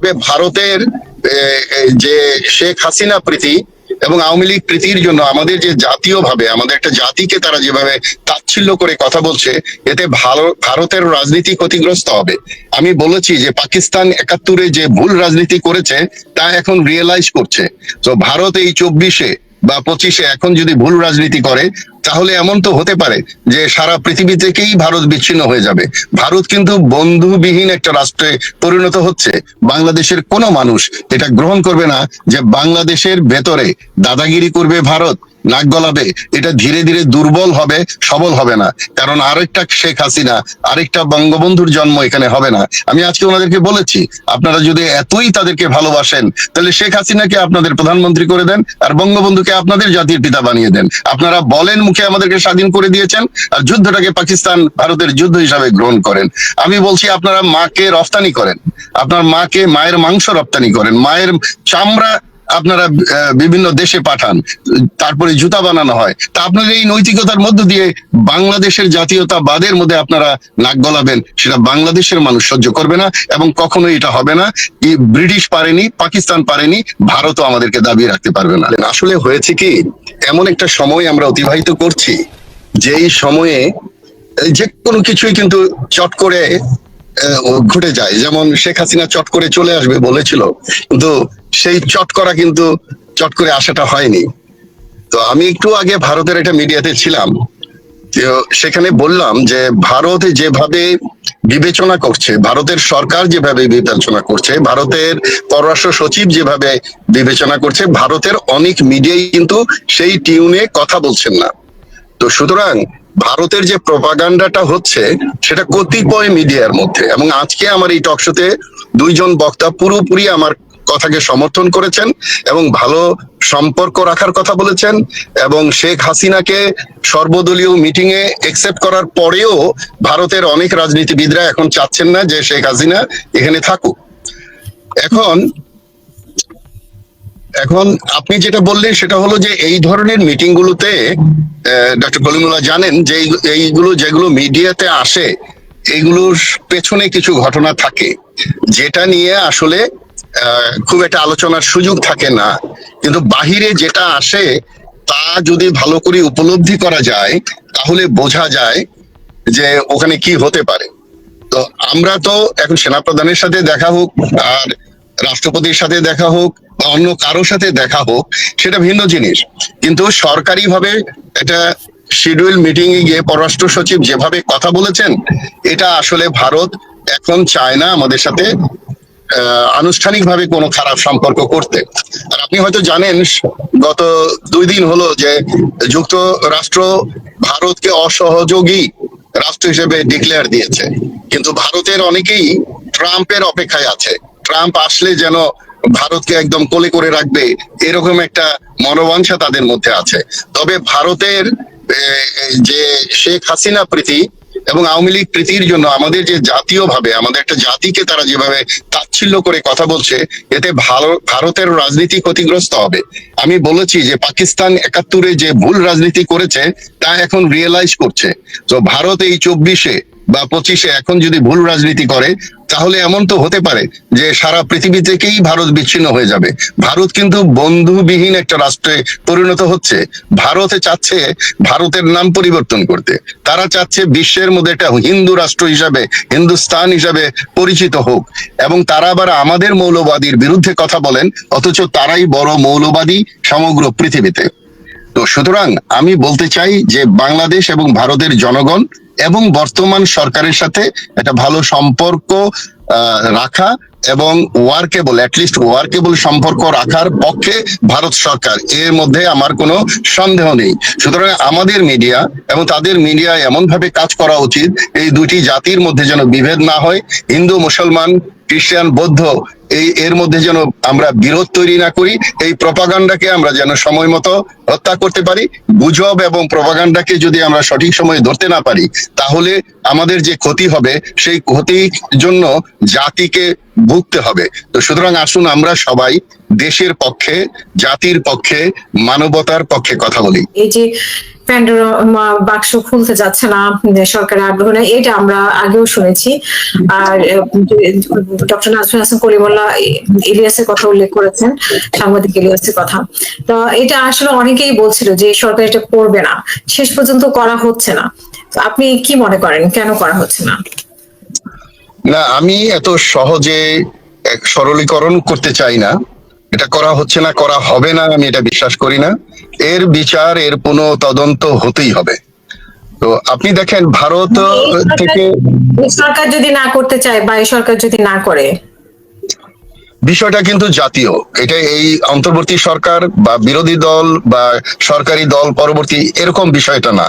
তবে ভারতের যে শেখ হাসিনা প্রীতি এবং আওয়ামী লীগ প্রীতির জন্য আমাদের যে জাতীয় ভাবে আমাদের একটা জাতিকে তারা যেভাবে তাচ্ছিল্য করে কথা বলছে, এতে ভারতের রাজনীতি ক্ষতিগ্রস্ত হবে। আমি বলেছি যে পাকিস্তান একাত্তরে যে ভুল রাজনীতি করেছে, তা এখন রিয়েলাইজ করছে। তো ভারত এই চব্বিশে বা পঁচিশে এখন যদি ভুল রাজনীতি করে তাহলে এমন তো হতে পারে যে সারা পৃথিবী থেকেই ভারত বিচ্ছিন্ন হয়ে যাবে। ভারত কিন্তু বন্ধুবিহীন একটা রাষ্ট্রে পরিণত হচ্ছে। বাংলাদেশের কোনো মানুষ এটা গ্রহণ করবে না যে বাংলাদেশের ভেতরে দাদাগিরি করবে ভারত নাক গলাবে, এটা ধীরে ধীরে দুর্বল হবে, সবল হবে না। কারণ আরেকটা শেখ হাসিনা, আরেকটা বঙ্গবন্ধুর জন্ম এখানে হবে না। আমি আজকে ওনাদেরকে বলেছি, আপনারা যদি এতই তাদেরকে ভালোবাসেন, তাহলে শেখ হাসিনাকে আপনাদের প্রধানমন্ত্রী করে দেন, আর বঙ্গবন্ধুকে আপনাদের জাতির পিতা বানিয়ে দেন। আপনারা বলেন মুখে আমাদেরকে স্বাধীন করে দিয়েছেন, আর যুদ্ধটাকে পাকিস্তান ভারতের যুদ্ধ হিসাবে গ্রহণ করেন। আমি বলছি, আপনারা মাকে রফতানি করেন। আপনার মাকে মায়ের মাংস রপ্তানি করেন। মায়ের চামড়া আপনারা বিভিন্ন দেশে পাঠান, তারপরে জুতা বানানো হয়। তা আপনাদের এই নৈতিকতার মধ্য দিয়ে বাংলাদেশের জাতীয়তাবাদের মধ্যে আপনারা নাক গলাবেন, সেটা বাংলাদেশের মানুষ সহ্য করবে না এবং কখনোই এটা হবে না। ব্রিটিশ পারেনি, পাকিস্তান পারেনি, ভারতও আমাদেরকে দাবি রাখতে পারবে না। আসলে হয়েছে কি, এমন একটা সময় আমরা অতিবাহিত করছি, যেই সময়ে যে কোনো কিছুই কিন্তু চট করে ঘটে যায়। যেমন শেখ হাসিনা চট করে চলে আসবে বলেছিল, কিন্তু সেই চট করা কিন্তু চট করে আসাটা হয়নি। তো আমি একটু আগে ভারতের একটা মিডিয়াতে ছিলাম। সেখানে বললাম যে, ভারত যেভাবে বিবেচনা করছে, ভারতের সরকার যেভাবে বিবেচনা করছে, ভারতের পররাষ্ট্র সচিব যেভাবে বিবেচনা করছে, ভারতের অনেক মিডিয়াই কিন্তু সেই টিউনে কথা বলছেন না। তো সুতরাং ভারতের যে প্রপাগান্ডাটা হচ্ছে, সেটা কতিপয় মিডিয়ার মধ্যে। এবং আজকে আমার এই টকশোতে দুইজন বক্তা পুরোপুরি আমার কথাকে সমর্থন করেছেন এবং ভালো সম্পর্ক রাখার কথা বলেছেন এবং শেখ হাসিনাকে সর্বদলীয় মিটিং এ একসেপ্ট করার পরেও ভারতের অনেক রাজনীতিবিদরা এখন চাচ্ছেন না যে শেখ হাসিনা এখানে থাকুক। এখন এখন আপনি যেটা বললেন সেটা হলো যে এই ধরনের মিটিং গুলোতে ডক্টর কলিমুল্লাহ জানেন যে এইগুলো যেগুলো মিডিয়াতে আসে, এইগুলোর পেছনে কিছু ঘটনা থাকে। যেটা নিয়ে আসলে খুব একটা আলোচনার সুযোগ থাকে না। কিন্তু বাহিরে যেটা আসে, তা যদি ভালো করে উপলব্ধি করা যায়, তাহলে বোঝা যায় যে ওখানে কি হতে পারে। তো আমরা তো এখন সেনাপ্রধানের সাথে দেখা হোক, আর রাষ্ট্রপতির সাথে দেখা হোক, বা অন্য কারোর সাথে দেখা হোক, সেটা ভিন্ন জিনিস। কিন্তু সরকারি ভাবে এটা শিডিউল মিটিং এ গিয়ে পররাষ্ট্র সচিব যেভাবে কথা বলেছেন, এটা আসলে ভারত, এখন চায় না আমাদের সাথে আনুষ্ঠানিকভাবে কোনো খারাপ সম্পর্ক করতে। আর আপনি হয়তো জানেন, গত দুই দিন হলো যে যুক্তরাষ্ট্র ভারতকে অসহযোগী রাষ্ট্র হিসেবে ডিক্লেয়ার দিয়েছে। কিন্তু ভারতের অনেকেই ট্রাম্পের অপেক্ষায় আছে। ট্রাম্প আসলে যেন ভারতকে একদম কোলে করে রাখবে, এরকম একটা মনোবাঞ্ছা তাদের মধ্যে আছে। তবে ভারতের যে শেখ হাসিনা প্রীতি এবং আওয়ামী লীগ প্রীতির জন্য আমাদের যে জাতীয় ভাবে আমাদের একটা জাতিকে তারা যেভাবে তাচ্ছিল্য করে কথা বলছে, এতে ভালো, ভারতের রাজনীতি ক্ষতিগ্রস্ত হবে। আমি বলেছি যে পাকিস্তান একাত্তরে যে ভুল রাজনীতি করেছে, তা এখন রিয়েলাইজ করছে। তো ভারত এই চব্বিশে বা পঁচিশে এখন যদি ভুল রাজনীতি করে তাহলে এমন তো হতে পারে যে সারা পৃথিবী থেকেই ভারত বিচ্ছিন্ন হয়ে যাবে। ভারত কিন্তু বন্ধুবিহীন একটা রাষ্ট্রে পরিণত হচ্ছে। ভারতে চাচ্ছে ভারতের নাম পরিবর্তন করতে। তারা চাচ্ছে বিশ্বের মধ্যে একটা হিন্দু রাষ্ট্র হিসাবে, হিন্দুস্তান হিসাবে পরিচিত হোক। এবং তারা আবার আমাদের মৌলবাদীর বিরুদ্ধে কথা বলেন, অথচ তারাই বড় মৌলবাদী সমগ্র পৃথিবীতে। তো সুতরাং আমি বলতে চাই যে বাংলাদেশ এবং ভারতের জনগণ এবং বর্তমান সরকারের সাথে একটা ভালো সম্পর্ক রাখা এবং ওয়ার্কেবল অ্যাটলিস্ট ওয়ার্কেবল সম্পর্ক রাখার পক্ষে ভারত সরকার। এর মধ্যে আমার কোনো সন্দেহ নেই। সুতরাং আমাদের মিডিয়া এবং তাদের মিডিয়া এমন ভাবে কাজ করা উচিত, এই দুটি জাতির মধ্যে যেন বিভেদ না হয়। হিন্দু, মুসলমান, খ্রিস্টান, বৌদ্ধ এই, এর মধ্যে যেন আমরা বিরোধ তৈরি না করি, এই প্রপাগান্ডাকে আমরা যেন সময় মতো হত্যা করতে পারি, গুজব এবং প্রপাগান্ডাকে যদি আমরা সঠিক সময়ে ধরতে না পারি, তাহলে আমাদের যে ক্ষতি হবে, সেই ক্ষতির জন্য জাতিকে ভুগতে হবে। তো সুতরাং আসুন আমরা সবাই দেশের পক্ষে, জাতির পক্ষে, মানবতার পক্ষে কথা বলি। এই যে প্যান্ডোরা বাক্স খুলতে যাচ্ছে না সরকারের আগ্রহ নেই এটা আমরা আগেও শুনেছি। আর ডক্টর নাজমুল হাসান কলিমুল্লাহ ইলিয়াসের কথা উল্লেখ করেছেন, সাংবাদিক ইলিয়াসের কথা। তো এটা আসলে অনেকেই বলছিল যে সরকার এটা করবে না, শেষ পর্যন্ত করা হচ্ছে না। আপনি কি মনে করেন, কেন করা হচ্ছে না? না, আমি এত সহজে এক সরলীকরণ করতে চাই না। এটা করা হচ্ছে না, করা হবে না, আমি এটা বিশ্বাস করি না। এর বিচার এর পুনঃ তদন্ত হতেই হবে। তো আপনি দেখেন ভারত থেকে সরকার যদি না করতে চায় বা সরকার যদি না করে? বিষয়টা কিন্তু জাতীয়। এটা এই অন্তর্বর্তী সরকার বা বিরোধী দল বা সরকারি দল পরবর্তী এরকম বিষয়টা না।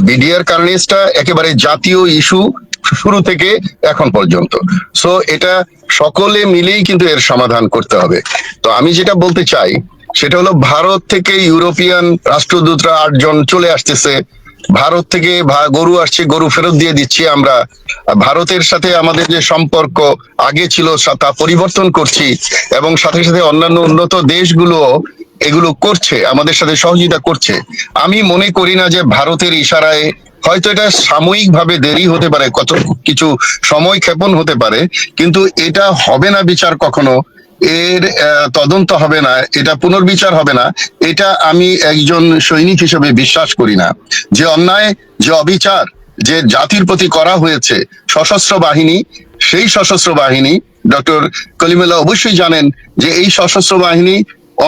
বিডিআর কারণেসটা একেবারে জাতীয় ইস্যু শুরু থেকে এখন পর্যন্ত। সো এটা সকলে মিলেই কিন্তু এর সমাধান করতে হবে। তো আমি যেটা বলতে চাই সেটা হলো ভারত থেকে ইউরোপিয়ান রাষ্ট্রদূতরা আটজন চলে আসতেছে। ভারত থেকে গরু আসছে, গরু ফেরত দিয়ে দিচ্ছি আমরা। ভারতের সাথে আমাদের যে সম্পর্ক আগে ছিল তা পরিবর্তন করছি এবং সাথে সাথে অন্যান্য উন্নত দেশগুলো এগুলো করছে, আমাদের সাথে সহযোগিতা করছে। আমি মনে করি না যে ভারতের ইশারায় হয়তো এটা সাময়িক ভাবে দেরি হতে পারে, কত কিছু সময় ক্ষেপণ হতে পারে, কিন্তু এটা হবে না বিচার কখনো। এর তদন্ত হবে না, এটা পুনর্বিচার হবে না, এটা আমি একজন সৈনিক হিসেবে বিশ্বাস করি না। যে অন্যায়, যে অবিচার, যে জাতির প্রতি করা হয়েছে সশস্ত্র বাহিনী, সেই সশস্ত্র বাহিনী, ডক্টর কলিমেলা অবশ্যই জানেন যে এই সশস্ত্র বাহিনী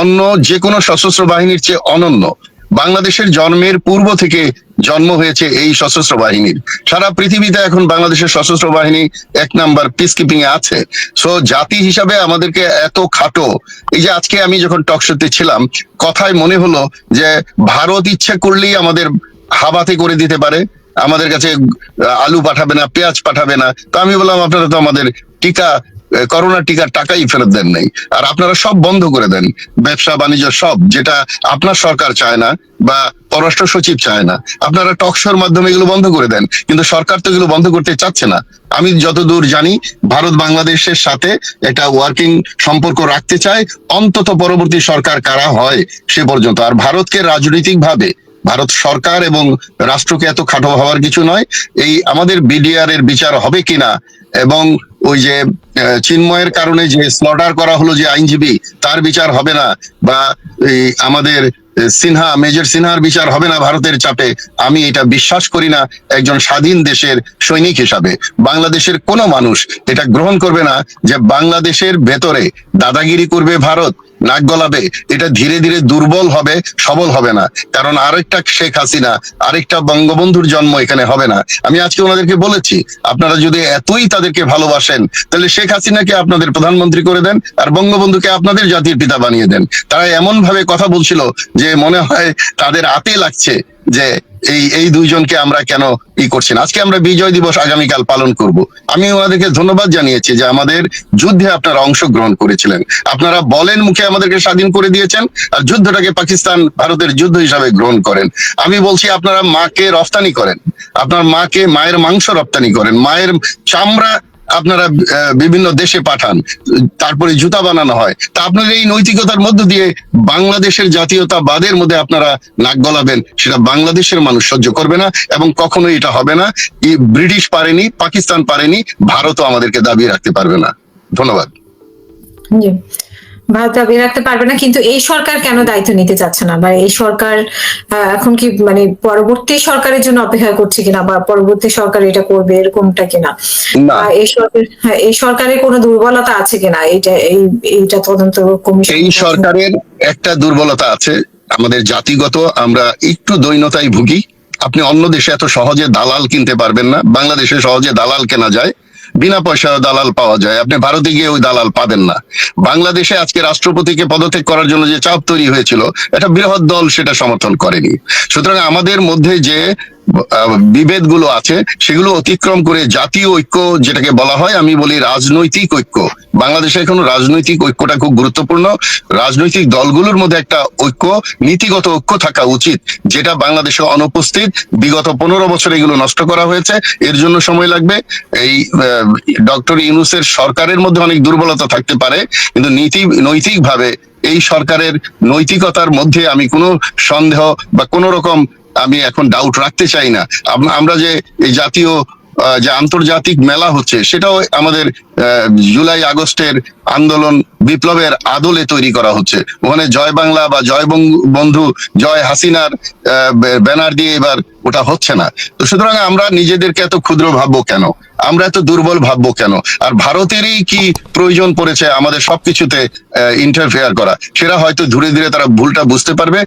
অন্য যে কোনো সশস্ত্র বাহিনীর চেয়ে অনন্য। বাংলাদেশের জন্মের পূর্ব থেকে জন্ম হয়েছে এই সশস্ত্র বাহিনীর। সারা পৃথিবীতে এখন বাংলাদেশের সশস্ত্র বাহিনী এক নাম্বার পিস কিপিং এ আছে। সো জাতি হিসাবে আমাদেরকে এত খাটো। এই যে আজকে আমি যখন টকশোতে ছিলাম, কথায় মনে হলো যে ভারত ইচ্ছে করলেই আমাদের হাবাতে করে দিতে পারে। আমাদের কাছে আলু পাঠাবে না, পেঁয়াজ পাঠাবে না। তো আমি বললাম, আপনারা তো আমাদের টিকা করোনা টিকার টাকাই ফেরত দেন নাই। আর আপনারা সব বন্ধ করে দেন। ব্যবসা, বাণিজ্য সব, যেটা আপনার সরকার চায় না বা পররাষ্ট্র সচিব চায় না, আপনারা টকশোর মাধ্যমে এগুলো বন্ধ করে দেন। কিন্তু সরকার তো এগুলো বন্ধ করতে চাচ্ছে না। আমি যতদূর জানি, ভারত বাংলাদেশের সাথে এটা ওয়ার্কিং সম্পর্ক রাখতে চায়। অন্তত পরবর্তী সরকার কারা হয় সে পর্যন্ত। আর ভারতকে রাজনৈতিক ভাবে ভারত সরকার এবং রাষ্ট্রকে এত খাটো হওয়ার কিছু নয়। এই আমাদের বিডিআর এর বিচার হবে কিনা এবং ওই যে চিন্ময়ের কারণে যে স্লটার করা হলো যে আইনজীবী, তার বিচার হবে না বা আমাদের সিনহা, মেজর সিনহার বিচার হবে না ভারতের চাপে, আমি এটা বিশ্বাস করি না, একজন স্বাধীন দেশের সৈনিক হিসাবে। বাংলাদেশের কোনো মানুষ এটা গ্রহণ করবে না যে বাংলাদেশের ভেতরে দাদাগিরি করবে ভারত নাক গলাবে, এটা ধীরে ধীরে দুর্বল হবে, সবল হবে না। কারণ আরেকটা শেখ হাসিনা, আরেকটা বঙ্গবন্ধুর জন্ম এখানে হবে না। আমি আজকে ওনাদেরকে বলেছি, আপনারা যদি এতই তাদেরকে ভালোবাসেন, তাহলে শেখ হাসিনাকে আপনাদের প্রধানমন্ত্রী করে দেন, আর বঙ্গবন্ধুকে আপনাদের জাতির পিতা বানিয়ে দেন। তারা এমন ভাবে কথা বলছিল যে মনে হয় তাদের আতে লাগছে। যে এই এই দুইজনকে আমরা কেন ই করছি না? আজকে আমরা বিজয় দিবস আগামীকাল পালন করব। আমি ওনাদেরকে ধন্যবাদ জানিয়েছি যে আমাদের যুদ্ধে আপনারা অংশগ্রহণ করেছিলেন। আপনারা বলেন মুখে আমাদেরকে স্বাধীন করে দিয়েছেন আর যুদ্ধটাকে পাকিস্তান ভারতের যুদ্ধ হিসাবে গ্রহণ করেন। আমি বলছি আপনারা মাকে রফতানি করেন। আপনার মাকে মায়ের মাংস রপ্তানি করেন। মায়ের চামড়া আপনারা বিভিন্ন দেশে পাঠান, তারপরে জুতা বানানো হয়। তা আপনার এই নৈতিকতার মধ্য দিয়ে বাংলাদেশের জাতীয়তাবাদের মধ্যে আপনারা নাক গলাবেন, সেটা বাংলাদেশের মানুষ সহ্য করবে না এবং কখনোই এটা হবে না। ব্রিটিশ পারেনি, পাকিস্তান পারেনি, ভারতও আমাদেরকে দাবিয়ে রাখতে পারবে না। ধন্যবাদ। ভারত দাবি রাখতে পারবে না কিন্তু এই সরকার কেন দায়িত্ব নিতে চাচ্ছে না? বা এই সরকার এখন কি মানে পরবর্তী সরকারের জন্য অপেক্ষা করছে কিনা বা পরবর্তী সরকার এটা করবে এরকমটা কিনা? এই সরকার হ্যাঁ, এই সরকারের কোনো দুর্বলতা আছে কিনা? এইটা এই এইটা তদন্ত কমিশন এই সরকারের একটা দুর্বলতা আছে আমাদের জাতিগত আমরা একটু দৈনতায় ভুগি। আপনি অন্য দেশে এত সহজে দালাল কিনতে পারবেন না বাংলাদেশে সহজে দালাল কেনা যায়। বিনা পয়সা দালাল পাওয়া যায়। আপনি ভারতে গিয়ে ওই দালাল পাবেন না। বাংলাদেশে আজকে রাষ্ট্রপতিকে পদত্যাগ করার জন্য যে চাপ তৈরি হয়েছিল, এটা বৃহৎ দল সেটা সমর্থন করেনি। সুতরাং আমাদের মধ্যে যে বিভেদগুলো আছে, সেগুলো অতিক্রম করে জাতীয় ঐক্য যেটাকে বলা হয়, আমি বলি রাজনৈতিক ঐক্য। বাংলাদেশে এখন রাজনৈতিক ঐক্যটা খুব গুরুত্বপূর্ণ। রাজনৈতিক দলগুলোর মধ্যে একটা ঐক্য, নীতিগত ঐক্য থাকা উচিত, যেটা বাংলাদেশে অনুপস্থিত বিগত পনেরো বছর এগুলো নষ্ট করা হয়েছে। এর জন্য সময় লাগবে। এই ডক্টর ইউনুসের সরকারের মধ্যে অনেক দুর্বলতা থাকতে পারে, কিন্তু নীতি নৈতিক ভাবে এই সরকারের নৈতিকতার মধ্যে আমি কোনো সন্দেহ বা কোনো রকম আমি এখন ডাউট রাখতে চাই না। আমরা যে এই জাতীয় যে আন্তর্জাতিক মেলা হচ্ছে, সেটাও আমাদের জুলাই আগস্টের আন্দোলন বিপ্লবের আদলে তৈরি করা হচ্ছে। ওখানে জয় বাংলা বা জয় বন্ধু, জয় হাসিনার ব্যানার দিয়ে এবার ওটা হচ্ছে না। তো সুতরাং আমরা নিজেদেরকে এত ক্ষুদ্র ভাববো কেন? আমরা এত দুর্বল ভাববো কেন? আর ভারতেরই কি প্রয়োজন পড়েছে আমাদের সবকিছুতে ইন্টারফেয়ার করা? সেটা হয়তো ধীরে ধীরে তারা ভুলটা বুঝতে পারবে